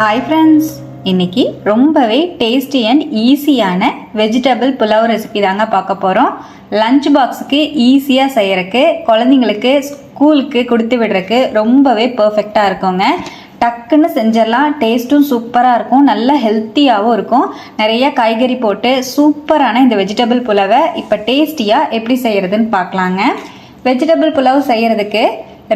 Hi friends இன்னைக்கு ரொம்பவே tasty and ஈஸியான வெஜிடபிள் புலாவ் ரெசிபி தாங்க பார்க்க போகிறோம் லஞ்ச் பாக்ஸுக்கு ஈஸியாக செய்கிறக்கு குழந்தைங்களுக்கு ஸ்கூலுக்கு கொடுத்து விடுறதுக்கு ரொம்பவே பர்ஃபெக்டாக இருக்குங்க. டக்குன்னு செஞ்சிடலாம். டேஸ்ட்டும் சூப்பராக இருக்கும். நல்ல ஹெல்த்தியாகவும் இருக்கும். நிறைய காய்கறி போட்டு சூப்பரான இந்த வெஜிடபிள் புலவை இப்போ டேஸ்டியாக எப்படி செய்கிறதுன்னு பார்க்கலாங்க. வெஜிடபிள் புலாவ் செய்கிறதுக்கு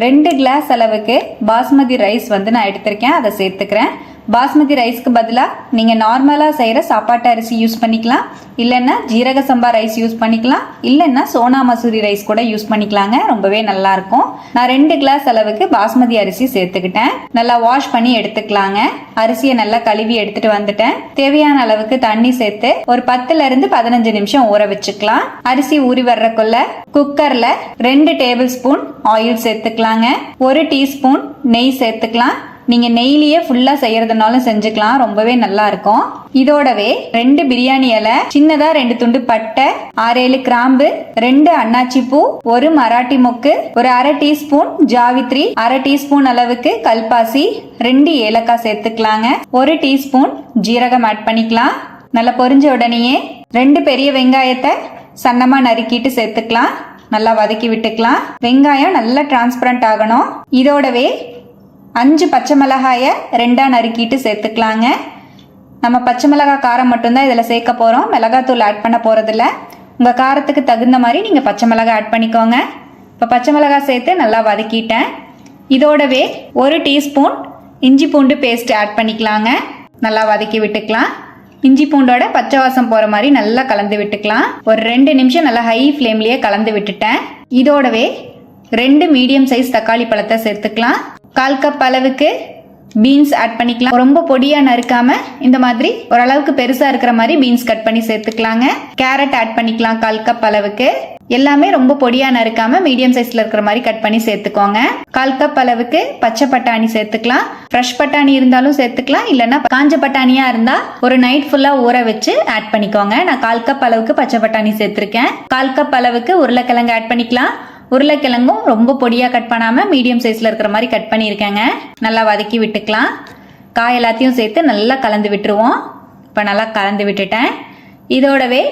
ரெண்டு கிளாஸ் அளவுக்கு பாஸ்மதி ரைஸ் வந்து நான் எடுத்திருக்கேன். அதை சேர்த்துக்கிறேன். பாஸ்மதி ரைஸ்க்கு பதிலாக நீங்கள் நார்மலாக செய்கிற சாப்பாட்டு அரிசி யூஸ் பண்ணிக்கலாம். இல்லைன்னா ஜீரக சம்பா ரைஸ் யூஸ் பண்ணிக்கலாம். இல்லைன்னா சோனா மசூரி ரைஸ் கூட யூஸ் பண்ணிக்கலாங்க. ரொம்பவே நல்லாயிருக்கும் நான் ரெண்டு கிளாஸ் அளவுக்கு பாஸ்மதி அரிசி சேர்த்துக்கிட்டேன். நல்லா வாஷ் பண்ணி எடுத்துக்கலாங்க. அரிசியை நல்லா கழுவி எடுத்துட்டு வந்துட்டேன். தேவையான அளவுக்கு தண்ணி சேர்த்து ஒரு பத்துல இருந்து பதினஞ்சு நிமிஷம் ஊற வச்சுக்கலாம். அரிசி ஊறி வர்றக்குள்ள குக்கர்ல ரெண்டு டேபிள் ஸ்பூன் ஆயில் சேர்த்துக்கலாங்க. ஒரு டீஸ்பூன் நெய் சேர்த்துக்கலாம். நீங்க நெய்லியே ஃபுல்லா செய்யறதுனாலும் செஞ்சுக்கலாம். ரொம்பவே நல்லா இருக்கும் இதோடவே ரெண்டு பிரியாணி இலை சின்னதா ரெண்டு துண்டு பட்டை ஆறேழு கிராம்பு ரெண்டு அன்னாச்சி பூ ஒரு மராட்டி மொக்கு ஒரு அரை டீஸ்பூன் ஜாவித்ரி அரை டீஸ்பூன் அளவுக்கு கல்பாசி ரெண்டு ஏலக்காய் சேர்த்துக்கலாங்க. ஒரு டீஸ்பூன் ஜீரகம் ஆட் பண்ணிக்கலாம். நல்லா பொரிஞ்ச உடனேயே ரெண்டு பெரிய வெங்காயத்தை சன்னமா நறுக்கிட்டு சேர்த்துக்கலாம். நல்லா வதக்கி விட்டுக்கலாம். வெங்காயம் நல்லா டிரான்ஸ்பரண்ட் ஆகணும். இதோடவே அஞ்சு பச்சை மிளகாயை ரெண்டாக நறுக்கிட்டு சேர்த்துக்கலாங்க. நம்ம பச்சை மிளகாய் காரம் மட்டும்தான் இதில் சேர்க்க போகிறோம் மிளகாத்தூள் ஆட் பண்ண போகிறதில்ல உங்கள் காரத்துக்கு தகுந்த மாதிரி நீங்கள் பச்சை மிளகாய் ஆட் பண்ணிக்கோங்க. இப்போ பச்சை மிளகாய் சேர்த்து நல்லா வதக்கிட்டேன். இதோடவே ஒரு டீஸ்பூன் இஞ்சி பூண்டு பேஸ்ட் ஆட் பண்ணிக்கலாங்க. நல்லா வதக்கி விட்டுக்கலாம். இஞ்சி பூண்டோட பச்சை வாசம் போகிற மாதிரி நல்லா கலந்து விட்டுக்கலாம். ஒரு ரெண்டு நிமிஷம் நல்லா ஹை ஃப்ளேம்லேயே கலந்து விட்டுட்டேன். இதோடவே ரெண்டு மீடியம் சைஸ் தக்காளி பழத்தை சேர்த்துக்கலாம். கால் கப் அளவுக்கு பீன்ஸ் ஆட் பண்ணிக்கலாம். ரொம்ப பொடியாக நறுக்காம இந்த மாதிரி ஓரளவுக்கு பெருசாக இருக்கிற மாதிரி பீன்ஸ் கட் பண்ணி சேர்த்துக்கலாங்க. கேரட் ஆட் பண்ணிக்கலாம் கால் கப் அளவுக்கு. எல்லாமே ரொம்ப பொடியா நறுக்காம மீடியம் சைஸ்ல இருக்கிற மாதிரி கட் பண்ணி சேர்த்துக்கோங்க. கால் கப் அளவுக்கு பச்சை பட்டாணி சேர்த்துக்கலாம். ஃப்ரெஷ் பட்டாணி இருந்தாலும் சேர்த்துக்கலாம். இல்லைன்னா காஞ்ச பட்டாணியா இருந்தா ஒரு நைட் ஃபுல்லா ஊற வச்சு ஆட் பண்ணிக்கோங்க. நான் கால் கப் அளவுக்கு பச்சை பட்டாணி சேர்த்திருக்கேன். கால் கப் அளவுக்கு உருளைக்கிழங்கு ஆட் பண்ணிக்கலாம். உருளைக்கிழங்கும் ரொம்ப பொடியாக கட் பண்ணாமல் மீடியம் சைஸில் இருக்கிற மாதிரி கட் பண்ணியிருக்கேங்க. நல்லா வதக்கி விட்டுக்கலாம். காய் எல்லாத்தையும் சேர்த்து நல்லா கலந்து விட்டுருவோம். இப்போ நல்லா கலந்து விட்டுட்டேன். இதோடவே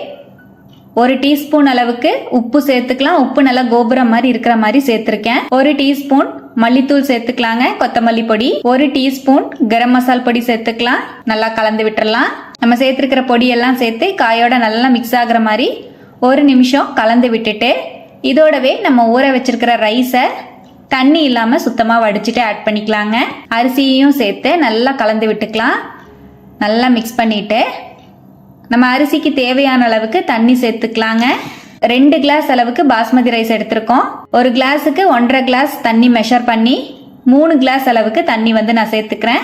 ஒரு டீஸ்பூன் அளவுக்கு உப்பு சேர்த்துக்கலாம். உப்பு நல்லா கோபுரம் மாதிரி இருக்கிற மாதிரி சேர்த்துருக்கேன். ஒரு டீஸ்பூன் மல்லித்தூள் சேர்த்துக்கலாங்க கொத்தமல்லி பொடி. ஒரு டீஸ்பூன் கரம் மசால் பொடி சேர்த்துக்கலாம். நல்லா கலந்து விட்டுறலாம். நம்ம சேர்த்துருக்கிற பொடியெல்லாம் சேர்த்து காயோட நல்லா மிக்ஸ் ஆகுற மாதிரி ஒரு நிமிஷம் கலந்து விட்டுட்டு இதோடவே நம்ம ஊற வச்சிருக்கிற ரைஸை தண்ணி இல்லாமல் சுத்தமாக வடிச்சிட்டு ஆட் பண்ணிக்கலாங்க. அரிசியையும் சேர்த்து நல்லா கலந்து விட்டுக்கலாம். நல்லா மிக்ஸ் பண்ணிவிட்டு நம்ம அரிசிக்கு தேவையான அளவுக்கு தண்ணி சேர்த்துக்கலாங்க. ரெண்டு கிளாஸ் அளவுக்கு பாஸ்மதி ரைஸ் எடுத்திருக்கோம். ஒரு கிளாஸுக்கு ஒன்றரை கிளாஸ் தண்ணி மெஷர் பண்ணி மூணு கிளாஸ் அளவுக்கு தண்ணி வந்து நான் சேர்த்துக்கிறேன்.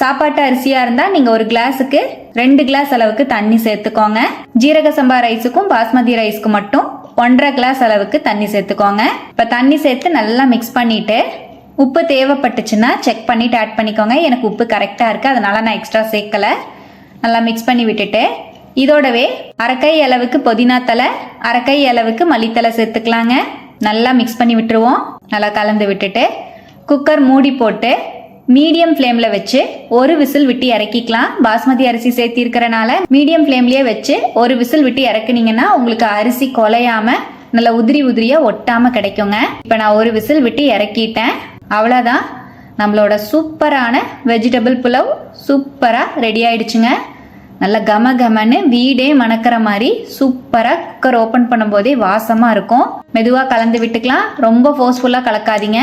சாப்பாட்டு அரிசியா இருந்தா நீங்க ஒரு கிளாஸுக்கு ரெண்டு கிளாஸ் அளவுக்கு தண்ணி சேர்த்துக்கோங்க. ஜீரக சம்பா ரைஸுக்கும் பாஸ்மதி ரைஸ்க்கு மட்டும் ஒன்றரை கிளாஸ் அளவுக்கு தண்ணி சேர்த்துக்கோங்க. இப்போ தண்ணி சேர்த்து நல்லா மிக்ஸ் பண்ணிட்டு உப்பு தேவைப்பட்டுச்சுன்னா செக் பண்ணிட்டு ஆட் பண்ணிக்கோங்க. எனக்கு உப்பு கரெக்டாக இருக்குது அதனால நான் எக்ஸ்ட்ரா சேர்க்கலை. நல்லா மிக்ஸ் பண்ணி விட்டுட்டு இதோடவே அரைக்கை அளவுக்கு புதினா தலை அரைக்கை அளவுக்கு மல்லித்தலை சேர்த்துக்கலாங்க. நல்லா மிக்ஸ் பண்ணி விட்டுருவோம். நல்லா கலந்து விட்டுட்டு குக்கர் மூடி போட்டு மீடியம் ஃப்ளேமில் வச்சு ஒரு விசில் விட்டு இறக்கிக்கலாம். பாஸ்மதி அரிசி சேர்த்திருக்கிறனால மீடியம் ஃப்ளேம்லேயே வச்சு ஒரு விசில் விட்டு இறக்குனீங்கன்னா உங்களுக்கு அரிசி குலையாம நல்லா உதிரி உதிரியாக ஒட்டாமல் கிடைக்குங்க. இப்போ நான் ஒரு விசில் விட்டு இறக்கிட்டேன். அவ்வளோதான் நம்மளோட சூப்பரான வெஜிடபிள் புலவ் சூப்பராக ரெடி ஆயிடுச்சுங்க. நல்ல கம கமன்னு வீடே மணக்கிற மாதிரி சூப்பராக குக்கர் ஓப்பன் பண்ணும்போதே வாசமாக இருக்கும். மெதுவாக கலந்து விட்டுக்கலாம். ரொம்ப ஃபோர்ஸ்ஃபுல்லாக கலக்காதீங்க.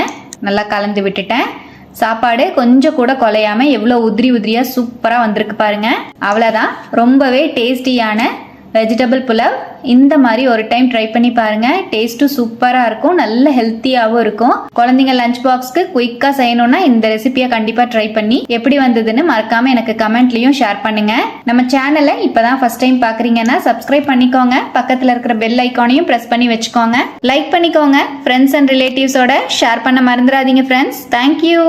நல்லா கலந்து விட்டுட்டேன். சாப்பாடு கொஞ்சம் கூட குலையாம எவ்வளோ உதிரி உதிரியாக சூப்பராக வந்திருக்கு பாருங்க. அவ்வளோதான் ரொம்பவே டேஸ்டியான வெஜிடபிள் புலவ். இந்த மாதிரி ஒரு டைம் ட்ரை பண்ணி பாருங்க. டேஸ்ட்டும் சூப்பராக இருக்கும். நல்ல ஹெல்த்தியாகவும் இருக்கும். குழந்தைங்க லஞ்ச் பாக்ஸ்க்கு குயிக்காக செய்யணும்னா இந்த ரெசிபியை கண்டிப்பாக ட்ரை பண்ணி எப்படி வந்ததுன்னு மறக்காம எனக்கு கமெண்ட்லையும் ஷேர் பண்ணுங்க. நம்ம சேனலை இப்போ தான் ஃபர்ஸ்ட் டைம் பார்க்குறீங்கன்னா சப்ஸ்கிரைப் பண்ணிக்கோங்க. பக்கத்தில் இருக்கிற பெல் ஐக்கானையும் ப்ரெஸ் பண்ணி வச்சுக்கோங்க. லைக் பண்ணிக்கோங்க. ஃப்ரெண்ட்ஸ் அண்ட் ரிலேட்டிவ்ஸோட ஷேர் பண்ண மறந்துடாதீங்க ஃப்ரெண்ட்ஸ் தேங்க்யூ